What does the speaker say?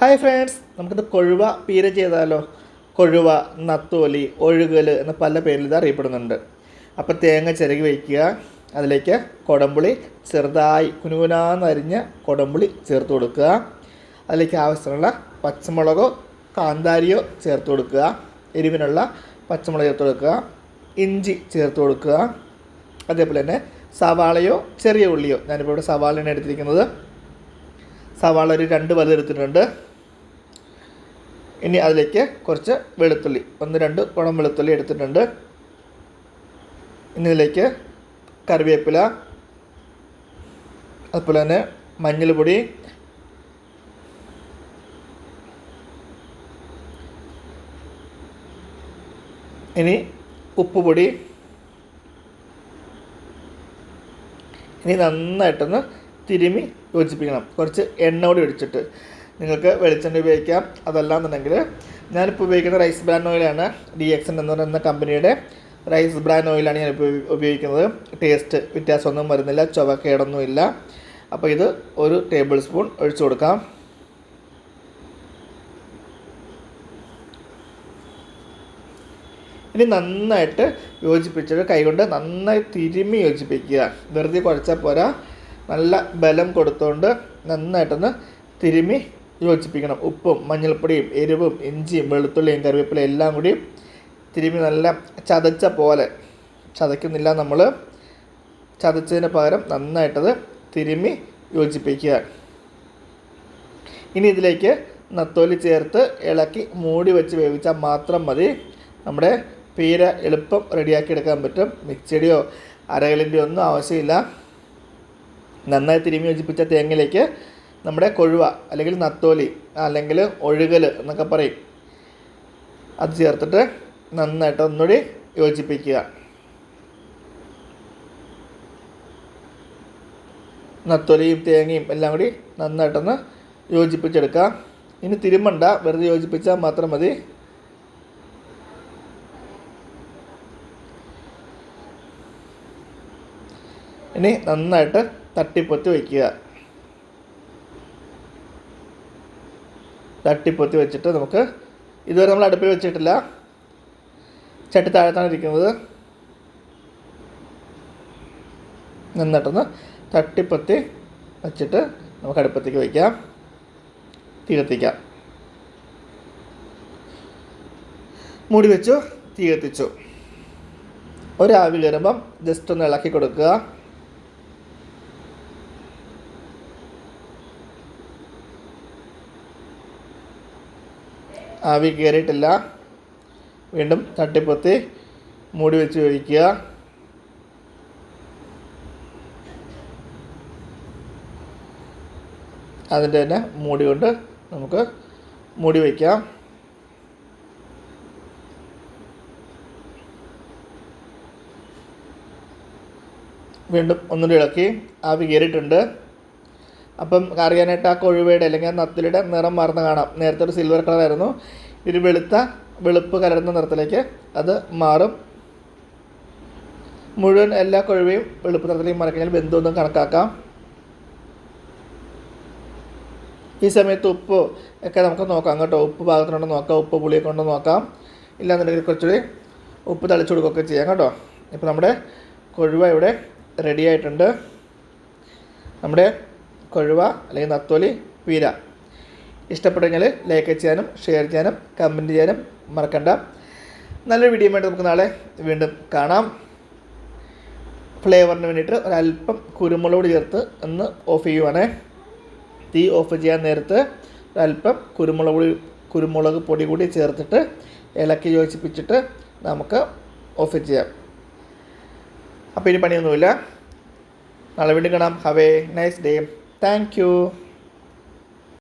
Hi friends നമുക്കിത് കൊഴുവ പീര ചെയ്താലോ? കൊഴുവ നത്തോലി ഒഴുകൽ എന്ന പല പേരിൽ ഇത് അറിയപ്പെടുന്നുണ്ട്. അപ്പോൾ തേങ്ങ ചിരകി വയ്ക്കുക അതിലേക്ക് കൊടമ്പുളി ചെറുതായി കുനുകുനാന്നരിഞ്ഞ കൊടമ്പുളി ചേർത്ത് കൊടുക്കുക. അതിലേക്ക് ആവശ്യമുള്ള പച്ചമുളകോ കാന്താരിയോ ചേർത്ത് കൊടുക്കുക. എരിവിനുള്ള പച്ചമുളക് ചേർത്ത് കൊടുക്കുക. ഇഞ്ചി ചേർത്ത് കൊടുക്കുക. അതേപോലെ തന്നെ സവാളയോ ചെറിയ ഉള്ളിയോ ഞാനിപ്പോൾ ഇവിടെ സവാളയാണ് എടുത്തിരിക്കുന്നത്. സവാള ഒരു രണ്ട് വലുത് എടുത്തിട്ടുണ്ട് ഇനി അതിലേക്ക് കുറച്ച് വെളുത്തുള്ളി. ഒന്ന് രണ്ട് കുളം വെളുത്തുള്ളി എടുത്തിട്ടുണ്ട്. ഇനി ഇതിലേക്ക് കറിവേപ്പില അതുപോലെ തന്നെ മഞ്ഞൾപ്പൊടി ഇനി ഉപ്പുപൊടി. ഇനി നന്നായിട്ടൊന്ന് തിരുമി യോജിപ്പിക്കണം. കുറച്ച് എണ്ണ കൂടി ഒഴിച്ചിട്ട്. നിങ്ങൾക്ക് വെളിച്ചെണ്ണ ഉപയോഗിക്കാം. അതല്ലാന്നുണ്ടെങ്കിൽ ഞാനിപ്പോൾ ഉപയോഗിക്കുന്ന റൈസ് ബ്രാൻ ഓയിലാണ് ഡി എക്സ് എന്ന് പറയുന്ന കമ്പനിയുടെ റൈസ് ബ്രാൻ ഓയിലാണ് ഞാൻ ഉപയോഗിക്കുന്നത്. ടേസ്റ്റ് വ്യത്യാസമൊന്നും വരുന്നില്ല ചുവക്കേടൊന്നുമില്ല. അപ്പോൾ ഇത് ഒരു ടേബിൾ സ്പൂൺ ഒഴിച്ചു കൊടുക്കാം. ഇനി നന്നായിട്ട് യോജിപ്പിച്ചിട്ട് കൈകൊണ്ട് നന്നായി തിരുമ്മി യോജിപ്പിക്കുക. വെറുതെ കുഴച്ചാൽ പോരാ. നല്ല ബലം കൊടുത്തുകൊണ്ട് നന്നായിട്ടൊന്ന് തിരുമ്മി യോജിപ്പിക്കണം. ഉപ്പും മഞ്ഞൾപ്പൊടിയും എരിവും ഇഞ്ചിയും വെളുത്തുള്ളിയും കറിവേപ്പിലയും എല്ലാം കൂടി തിരുമ്പി നല്ല ചതച്ച പോലെ ചതയ്ക്കുന്നില്ല നമ്മൾ ചതച്ചതിന് പകരം നന്നായിട്ടത് തിരുമ്മി യോജിപ്പിക്കുക. ഇനി ഇതിലേക്ക് നത്തോലി ചേർത്ത് ഇളക്കി മൂടി വെച്ച് വേവിച്ചാൽ മാത്രം മതി. നമ്മുടെ പീര എളുപ്പം റെഡിയാക്കി എടുക്കാൻ പറ്റും. മിക്സിയുടെയോ അരകലിന്റെയോ ഒന്നും ആവശ്യമില്ല. നന്നായി തിരുമ്മി യോജിപ്പിച്ച തേങ്ങയിലേക്ക് നമ്മുടെ കൊഴുവ അല്ലെങ്കിൽ നത്തോലി അല്ലെങ്കിൽ ഒഴുകൽ എന്നൊക്കെ പറയും. അത് ചേർത്തിട്ട് നന്നായിട്ട് ഒന്നുകൂടി യോജിപ്പിക്കുക. നത്തൊലിയും തേങ്ങയും എല്ലാം കൂടി നന്നായിട്ടൊന്ന് യോജിപ്പിച്ചെടുക്കുക. ഇനി തിരുമണ്ട വെറുതെ യോജിപ്പിച്ചാൽ മാത്രം മതി. ഇനി നന്നായിട്ട് തട്ടിപ്പൊത്തി വയ്ക്കുക. തട്ടിപ്പൊത്തി വെച്ചിട്ട് നമുക്ക് ഇതുവരെ നമ്മൾ അടുപ്പിൽ വെച്ചിട്ടില്ല. ചട്ടി താഴത്താണ് ഇരിക്കുന്നത്. നിന്നിട്ടൊന്ന് തട്ടിപ്പൊത്തി വെച്ചിട്ട് നമുക്ക് അടുപ്പത്തേക്ക് വയ്ക്കാം. തീ കത്തിക്കാം മൂടി വെച്ചു തീ കത്തിച്ചു ഒരാവിൽ വരുമ്പം ജസ്റ്റ് ഒന്ന് ഇളക്കി കൊടുക്കുക. ആവി കയറിയിട്ടില്ല. വീണ്ടും തട്ടിപ്പൊത്തി മൂടി വെച്ച് ഒഴിക്കുക. അതിന്റെ തന്നെ മൂടി കൊണ്ട് നമുക്ക് മൂടി വയ്ക്കാം വീണ്ടും ഒന്നുകൂടി ഇളക്കി. ആവി കയറിയിട്ടുണ്ട്. അപ്പം അറിയാനായിട്ട് ആ കൊഴുവയുടെ അല്ലെങ്കിൽ ആ നത്തിലിയുടെ നിറം മാറുന്ന കാണാം. നേരത്തെ ഒരു സിൽവർ കളറായിരുന്നു ഒരു വെളുത്ത വെളുപ്പ് കലർന്ന നിറത്തിലേക്ക് അത് മാറും. മുഴുവൻ എല്ലാ കൊഴുവയും വെളുപ്പ് നിറത്തിലേക്ക് മാറി കഴിഞ്ഞാൽ ബന്ധമൊന്നും കണക്കാക്കാം. ഈ സമയത്ത് ഉപ്പ് ഒക്കെ നമുക്ക് നോക്കാം കേട്ടോ. ഉപ്പ് ഭാഗത്തിനോട് നോക്കാം ഉപ്പ് പുളിയൊക്കെ കൊണ്ട് നോക്കാം. ഇല്ലാന്നുണ്ടെങ്കിൽ കുറച്ചുകൂടി ഉപ്പ് തളിച്ചു കൊടുക്കുകയൊക്കെ ചെയ്യാം കേട്ടോ. ഇപ്പോൾ നമ്മുടെ കൊഴുവ ഇവിടെ റെഡി ആയിട്ടുണ്ട്. നമ്മുടെ കൊഴുവ അല്ലെങ്കിൽ നത്തോലി വീര. ഇഷ്ടപ്പെട്ടെങ്കിൽ ലൈക്ക് ചെയ്യാനും ഷെയർ ചെയ്യാനും കമന്റ് ചെയ്യാനും മറക്കണ്ട. നല്ലൊരു വീഡിയോ വേണ്ടി നമുക്ക് നാളെ വീണ്ടും കാണാം. ഫ്ലേവറിന് വേണ്ടിയിട്ട് ഒരല്പം കുരുമുളക് ചേർത്ത് ഒന്ന് ഓഫ് ചെയ്യുവാണേ. തീ ഓഫ് ചെയ്യാൻ നേരത്ത് ഒരല്പം കുരുമുളക് പൊടി കുരുമുളക് പൊടി കൂടി ചേർത്തിട്ട് ഇളക്കി യോജിപ്പിച്ചിട്ട് നമുക്ക് ഓഫ് ചെയ്യാം. അപ്പോൾ ഇനി പണിയൊന്നുമില്ല. നാളെ വീണ്ടും കാണാം. Have a nice day thank you